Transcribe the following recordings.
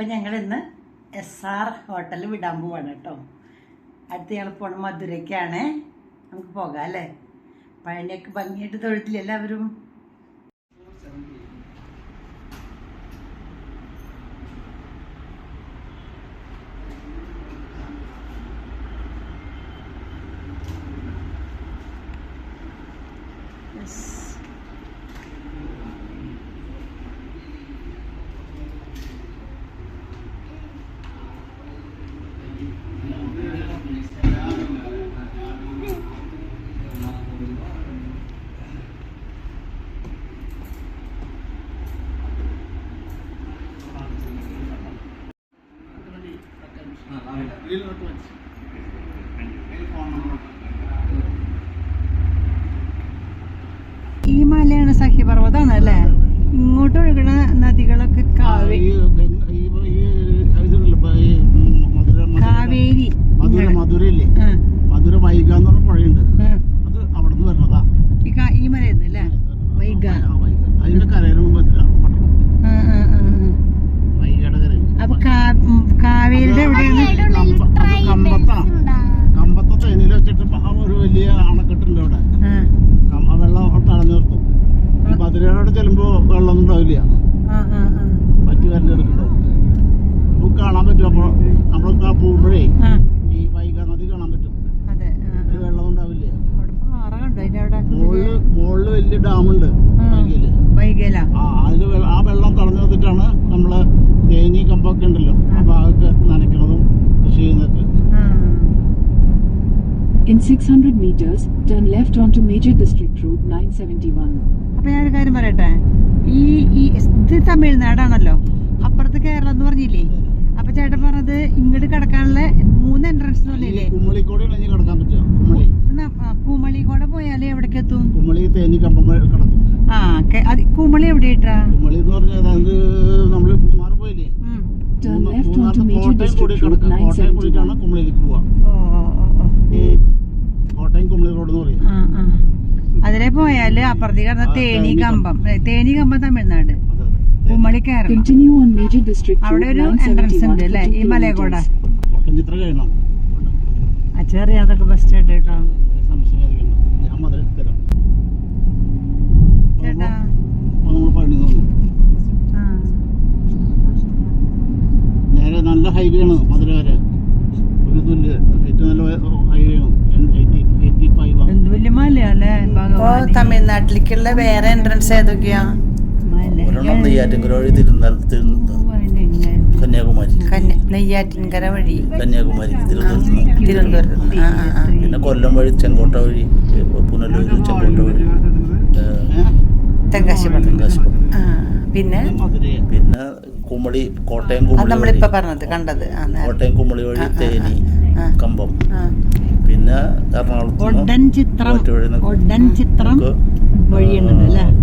അപ്പം ഞങ്ങൾ ഇന്ന് എസ് ആർ ഹോട്ടലിൽ വിടാൻ പോവാണ് കേട്ടോ അടുത്ത് ഞങ്ങൾ പോണ മധുരയ്ക്കാണ്. നമുക്ക് പോകാം അല്ലേ? പഴനിയൊക്കെ ഭംഗിയായിട്ട് തൊഴുത്തില്ല എല്ലാവരും Yes. ഈ മലയാണ് സഖ്യപർവതമാണ് അല്ലേ ഇങ്ങോട്ട് ഒഴുകണ നദികളൊക്കെ കാവേ കാവേരി മധുര മധുരയില്ലേ ആ, മധുര വൈഗ എന്ന് പറഞ്ഞ പുഴയുണ്ട് ആ. അത് അവിടെ നിന്ന് വരുന്നതാ ഈ കാ- ഈ മലയായിരുന്നു അല്ലേ വൈഗ ആ, വൈഗ അതിന്റെ കരയിലും മധുര പട്ടണം ആ, ആ, ആ, ആ. വൈഗയുടെ കരയിൽ അപ്പൊ കാ- ഉം, കാവേരിയുടെ എവിടെയാണ് കമ്പ- അത് കമ്പത്താണ് കമ്പത്തെ തേനിയിൽ വെച്ചിട്ട് ആ ഒരു വലിയ അണക്കെട്ടുണ്ട് അവിടെ ആ, കം- ആ വെള്ളം തടഞ്ഞു നിർത്തും ഈ മധുരയുടെ അവിടെ ചെല്ലുമ്പോ വെള്ളമൊന്നും ഉണ്ടാവില്ല ആ, ആ, ആ. പറ്റി വരണ്ടെടുക്കുന്നുണ്ടാവും നമുക്ക് കാണാൻ പറ്റും അപ്പോൾ നമ്മളൊക്കെ ആ പോകുമ്പോഴേ ആ, ഈ വൈഗ നദി കാണാൻ പറ്റും അതെ ആ, ഒരു ആ. വെള്ളം ഉണ്ടാവില്ല അവിടെ പാറ കണ്ടോ അതിന്റെ അവിടെ മുകളിൽ മുകളിൽ വലിയ ഡാമുണ്ട് ആ. വൈകയിൽ വൈകല ആ അതിൽ വെ- ആ വെള്ളം തടഞ്ഞു നിർത്തിട്ടാണ് നമ്മൾ തേനി കമ്പൊക്കെ ഉണ്ടല്ലോ അപ്പൊ അതൊക്കെ നനയ്ക്കണതും കൃഷി ചെയ്യുന്നതൊക്കെ In 600 meters, turn left onto Major District Road 971. അപ്പൊ ഞാനൊരു കാര്യം പറയട്ടെ? ഈ ഈ ഇത് തമിഴ്നാടാണല്ലോ. അപ്പുറത്ത് കേരളം എന്ന് പറഞ്ഞില്ലേ? അപ്പൊ ചേട്ടൻ പറഞ്ഞത് ഇങ്ങോട്ട് കിടക്കാനുള്ള മൂന്ന് എൻട്രൻസ് പറഞ്ഞില്ലേ? കുമ്മളിക്കൂടെ ഇണങ്ങി കിടക്കാൻ ആ, കുമളി കൂടെ പോയാലേ എവിടേക്ക് എത്തും? കുമ്മളി തേനി കമ്പം കിടക്കും. ആ അത് കുമളി എവിടെയിട്ടാ കുമ്മളി എന്ന് പറഞ്ഞാൽ അതായത് നമ്മൾ മൂന്നാർ പോയില്ലേ? ഉം. Turn മൂന്നാ- left onto മൂന്നാറിന്റെ Major കോട്ടയം കൂടി കിടക്കാം. കോട്ടയം കൂടിയിട്ടാണ് 971. പോവാ. ഓ, ഓ, ഓ. കോട്ടയം കുമ്മളി റോഡ് എന്ന് പറയും. ആ, ആ. അതിലെ പോയാൽ അപ്പുറത്തേക്ക് കിടന്ന തേനി കമ്പം. തേനി കമ്പം തമിഴ്നാട്. കുമളി കേരളം. അവിടെ ഒരു എൻട്രൻസ് ഉണ്ട് 971 അല്ലേ? ഈ 2 മലയെ കൂടെ kilometers. കോട്ടയം ചിത്രം കഴിയണം അച്ചറിയാതൊക്കെ ബെസ്റ്റ് ആയിട്ട് കേട്ടോ ചേട്ടാ. നേരെ നല്ല ഹൈവേ ആണ് മധുര വരെ ഒരു തുല്യ ഏറ്റവും നല്ല ഹൈവേ ആണ്. തമിഴ്നാട്ടിലേക്കുള്ള വേറെ എൻട്രൻസ് ഏതൊക്കെയാ? ഒരെണ്ണം നെയ്യാറ്റിൻകര വഴി തിരുവനന്തപുരം കന്യാകുമാരി. നെയ്യാറ്റിൻകര വഴി. കന്യാകുമാരി തിരുവനന്തപുരത്ത്. പിന്നെ കൊല്ലം വഴി ചെങ്കോട്ട വഴി പുനലൂർ ചെങ്കോട്ട വഴി. പിന്നെ? പിന്നെ കുമളി കോട്ടയം കുമ്മളി കുമളി വഴി. നമ്മളിപ്പോ പറഞ്ഞത് കണ്ടത്. കോട്ടയം കുമളി വഴി തേനി. കമ്പം. ആ. പിന്നെ എറണാകുളത്ത്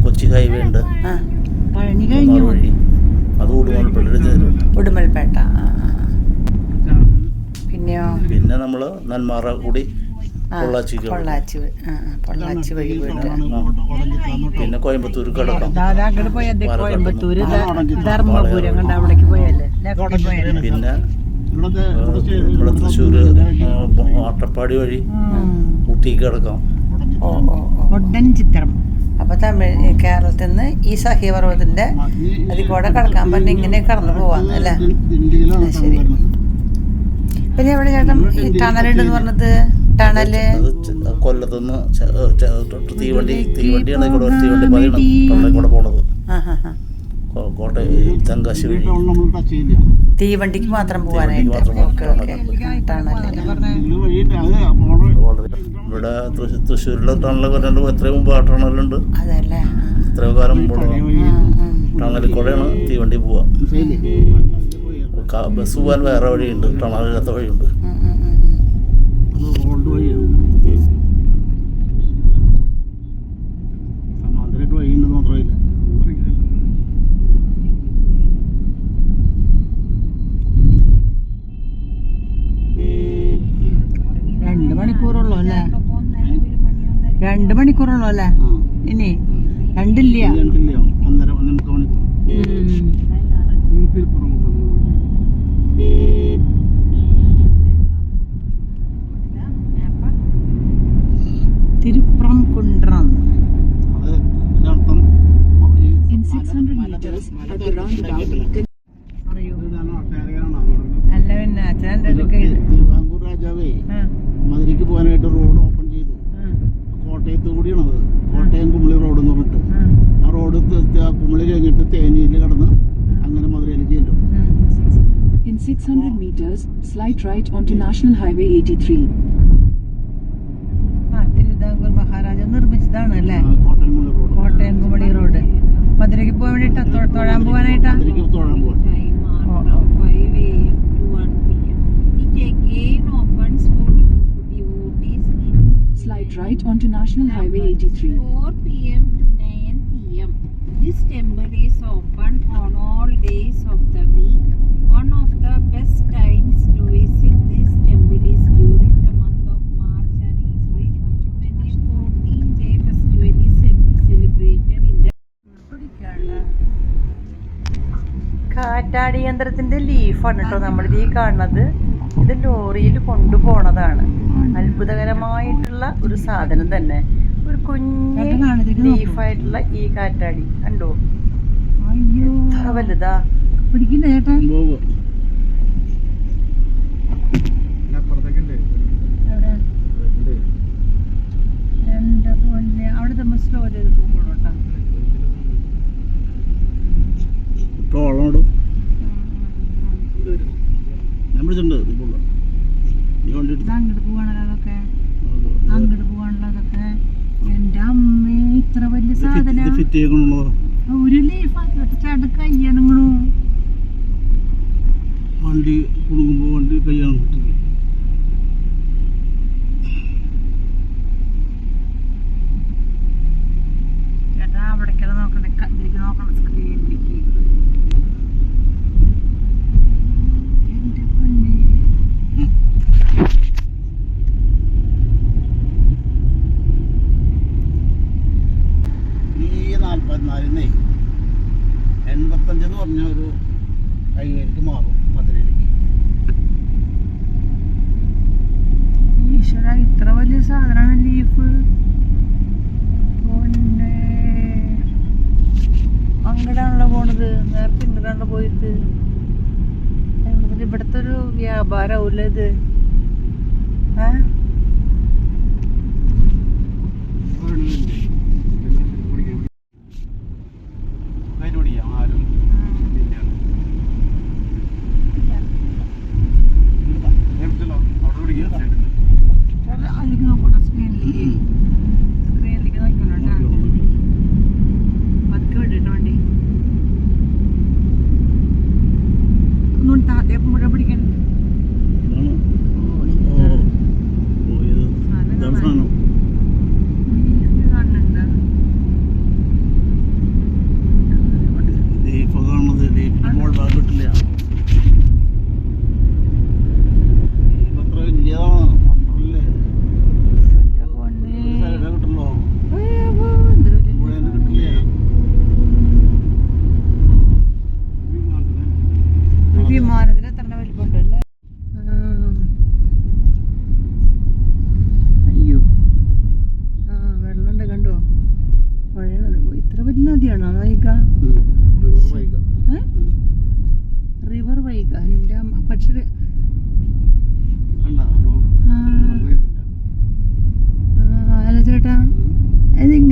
കൊച്ചി ഹൈവേ ഉണ്ട്. വഴി. അത് ഉടുമൽപേട്ട. പിന്നെയോ? പിന്നെ നമ്മൾ നെന്മാറ കൂടി വഴി. പൊള്ളാച്ചി വഴി. ആ, ആ, പൊള്ളാച്ചി വഴി പോയിട്ട്. പിന്നെ കോയമ്പത്തൂർ കടക്കാം. ധർമ്മപുരം കണ്ട അവിടേക്ക് പോയല്ലേ? പിന്നെ നമ്മുടെ തൃശ്ശൂര് അട്ടപ്പാടി വഴി ഊട്ടിക്ക് കിടക്കാം. ഒഡൻ ചിത്രം. അപ്പൊ തമിഴ് കേരളത്തിൽ നിന്ന് ഈ സഹ്യപർവതത്തിന്റെ അതിൽ കൂടെ കടക്കാൻ പറഞ്ഞ ഇങ്ങനെ കടന്നു പോവാന്ന് അല്ലേ? ശരി. പിന്നെ എവിടെ ചേട്ടൻ? ഈ ടണലുണ്ടെന്ന് പറഞ്ഞത്? ടണൽ? കൊല്ലത്തുനിന്ന് തീവണ്ടി തീവണ്ടിയാണ് ഇവിടെ ഒരു തീവണ്ടി കൂടെ പോണത്. കോട്ടയം തെങ്കാശി വഴി. തീവണ്ടിക്ക് മാത്രം പോവാനായിട്ട്. ഇവിടെ തൃശ്ശൂരിലെ ടണലൊക്കെ രണ്ട് എത്രയും മുമ്പ് ആ ടണലുണ്ട് അതല്ലേ. എത്രയോ കാലം ആ. ടണലിൽ കൂടെയാണ് തീവണ്ടി പോവുക. ബസ് പോകാൻ വേറെ വഴിയുണ്ട് ടണലില്ലാത്ത വഴിയുണ്ട്. Meters at the roundabout. അല്ല പിന്നെ അച്ഛൻ എടുക്കുക തിരു- തിരുവിതാംകൂർ രാജാവേ മധുരയ്ക്ക് പോകാനായിട്ട് റോഡ് ഓപ്പൺ ചെയ്തു. കോട്ടയത്ത് കൂടിയാണത് കോട്ടയം കുമളി റോഡ് എന്ന് പറഞ്ഞിട്ട്. ആ. റോഡ് കുമളി കഴിഞ്ഞിട്ട് തേനിയിൽ കടന്ന് അങ്ങനെ മധുരയിലേക്ക് ചെല്ലും. In 600 meters, slide right onto National Highway 83. ആ തിരുവിതാംകൂർ മഹാരാജ നിർമ്മിച്ചതാണ് അല്ലേ? കോട്ടയം കുമളി റോഡ് മധുരയ്ക്ക് പോകാൻ വേണ്ടിട്ടാ തൊഴാൻ പോകാനായിട്ടാ തൊഴാൻ പോകാൻ time Oh, after oh. 5 a.m. to 1 p.m. It again opens for devotees in Slide right onto National Highway 83. 4 p.m. to 9 p.m. This temple is open on all days of the week. One of the best കാറ്റാടി അടിയന്തരത്തിന്റെ ലീഫാണ് കേട്ടോ നമ്മളിത് ഈ കാണുന്നത്. ഇത് ലോറിയിൽ കൊണ്ടുപോണതാണ്. അത്ഭുതകരമായിട്ടുള്ള ഒരു സാധനം തന്നെ. ഒരു കുഞ്ഞ് ലീഫായിട്ടുള്ള ഈ കാറ്റാടി. കണ്ടോ? എത്ര വലുതാ. സാധന ഇങ്ങടാണല്ലോ പോയിട്ട് എവിടെ- ഇവിടുത്തെ ഒരു വ്യാപാരമാവൂല്ലേ ഇത് ഏ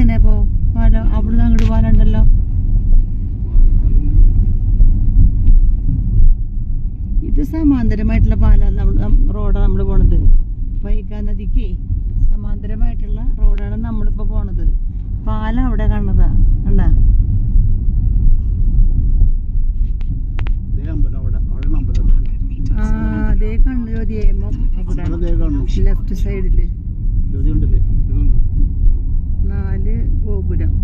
ഇതിങ്ങനെ പോ. അവിടുന്ന് അങ്ങോട്ട് പോകാനുണ്ടല്ലോ ഇത് സമാന്തരമായിട്ടുള്ള പാലാണ് നമ്മൾ റോഡാണ് നമ്മൾ പോണത്. വൈഗാ നദിക്ക് സമാന്തരമായിട്ടുള്ള റോഡാണ് നമ്മളിപ്പോൾ പോണത്. പാലം അവിടെ കാണുന്നതാ കണ്ട? ആ അതേ ദേ കാണുന്നു. ലെഫ്റ്റ് സൈഡിൽ. ജ്യോതി ഉണ്ടല്ലേ നാല് ഗോപുരം.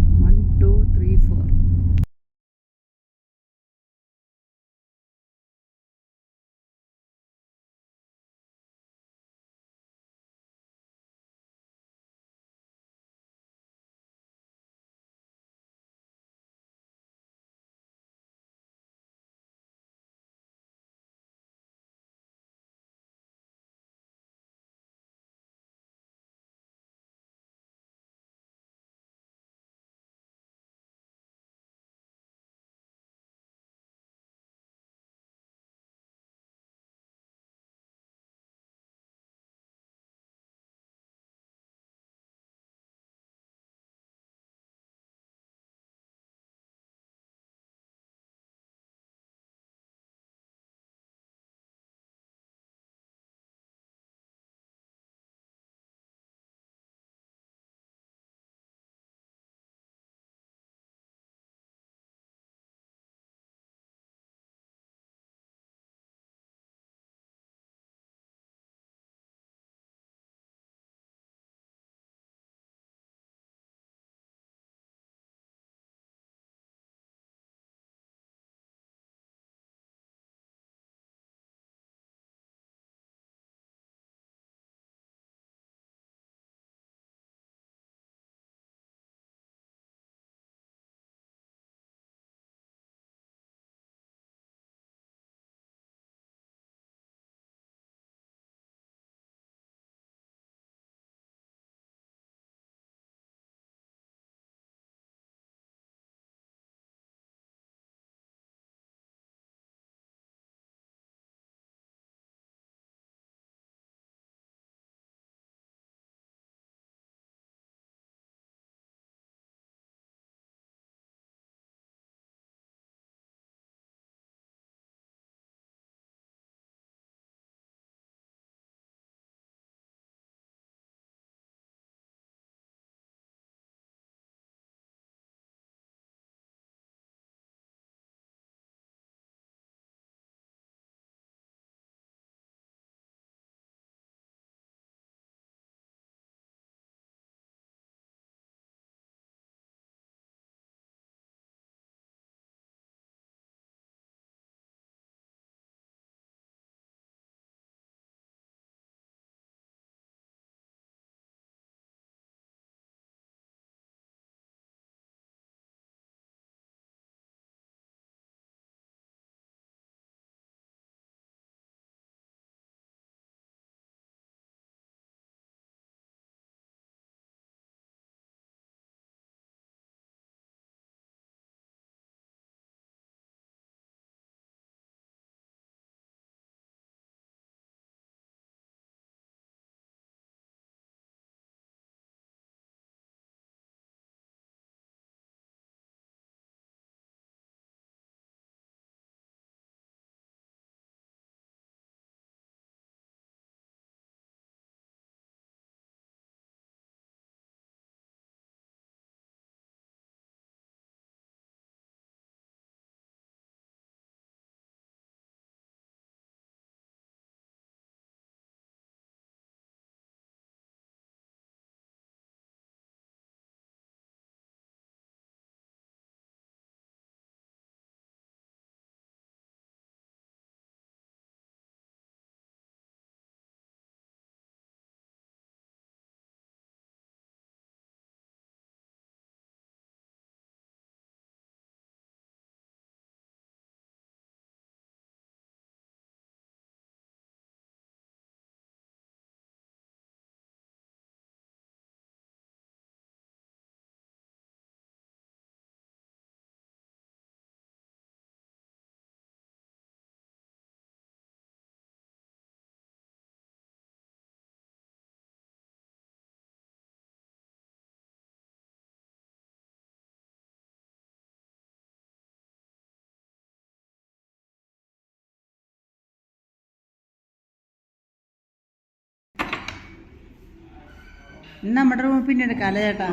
ഇന്ന് നമ്മുടെ റൂം പിന്നെ എടുക്കാമല്ലേ ചേട്ടാ?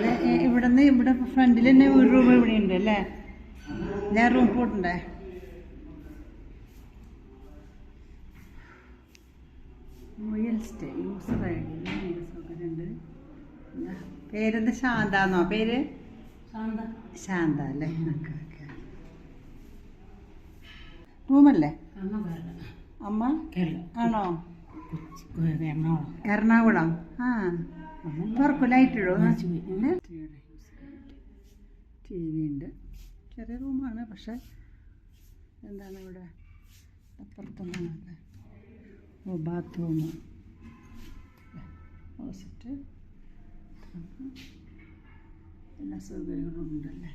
അതെ ഇവിടെ നിന്ന് ഇവിടെ ഫ്രണ്ടിൽ തന്നെ ഒരു റൂം ഇവിടെ ഉണ്ട് അല്ലേ? ഞാൻ room പോയിട്ടുണ്ടേ royal stay user I D സൗകര്യമുണ്ട് പേരെന്താ? ശാന്താന്നോ പേര്? ശാന്ത. അല്ലേ? Okay okay. റൂമല്ലേ അമ്മ ആണോ? എറണാകുളം. ആ. ടി വി ഉണ്ട് ചെറിയ റൂമാണ് പക്ഷെ എന്താണ് ഇവിടെ? അപ്പുറത്തൊന്നാണ് ഓ ബാത്റൂം ഓസിറ്റ് എല്ലാ സൗകര്യങ്ങളും ഉണ്ടല്ലേ?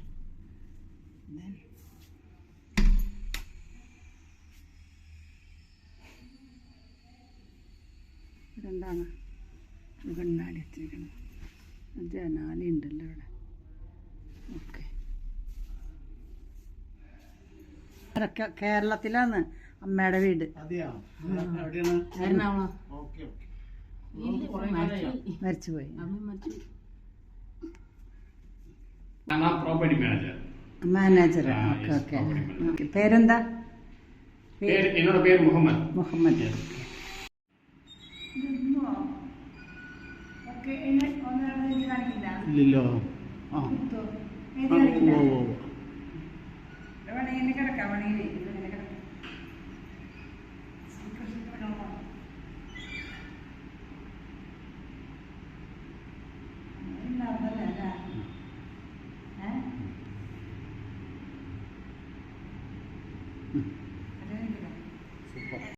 Then ഗണ്ണാലി വെച്ചിരിക്കണം ഒരു കണ്ണാടി എത്തിയിരിക്കണം ജനാലി ഉണ്ടല്ലോ ഇവിടെ. ഓക്കെ. കേരളത്തിലാണ് അമ്മയുടെ വീട്. മരിച്ചുപോയി. Manager okay okay. പേരെന്താ? പേര് എന്നോട് പേര് മുഹമ്മദ്. മുഹമ്മദ്. ഇല്ലല്ലോ. ആ. ഓ ഓ ഉവ്വ്